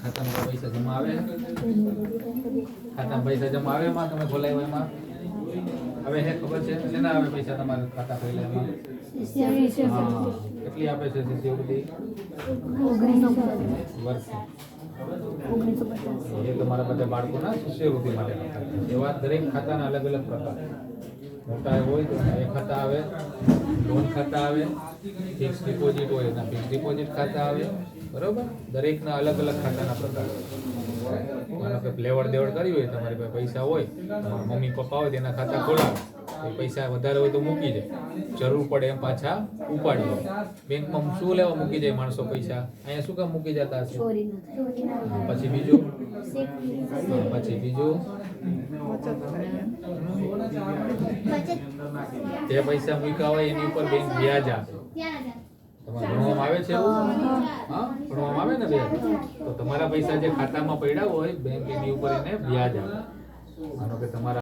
ખાતામાં પૈસા જમા આવે? ખાતામાં પૈસા જમા આવે માં તમે ખોલાવ્યો એમાં? હવે હે ખબર છે? શેના આવે પૈસા તમારા ખાતા ખોલાવ્યા કેટલી આપે છે શિષ્યવૃત્તિ વર્ષે. એ તમારા બધા બાળકોના શિષ્યવૃત્તિ માટે એવા દરેક ખાતાના અલગ અલગ પ્રકાર. મોટા હોય તો એ ખાતા આવે લોન ખાતા આવે ફિક્સ ડિપોઝિટ હોય એના ફિક્સ ડિપોઝિટ ખાતા આવે બરોબર? દરેકના અલગ અલગ ખાતાના પ્રકાર. માનો કે લેવડ દેવડ કરી હોય તમારી પાસે પૈસા હોય તમારા મમ્મી પપ્પા હોય તેના ખાતા ખોલાવે પૈસા વધારે હોય તો મૂકી જાય જરૂર પડે એમ પાછા ઉપાડી જાય બેંકમાં શું લેવા મૂકી જાય માણસો પૈસા? અહીંયા શું કામ મૂકી જતા હશે? પછી બીજું? પછી બીજું? તે પૈસા મૂક્યા હોય એની ઉપર બેંક વ્યાજ આપે. તમારે ભણવામાં આવે છે એવું? હા. ભણવામાં આવે ને તો તમારા પૈસા જે ખાતામાં પડ્યા હોય બેંક એની ઉપર એને વ્યાજ આપે. માનો કે તમારા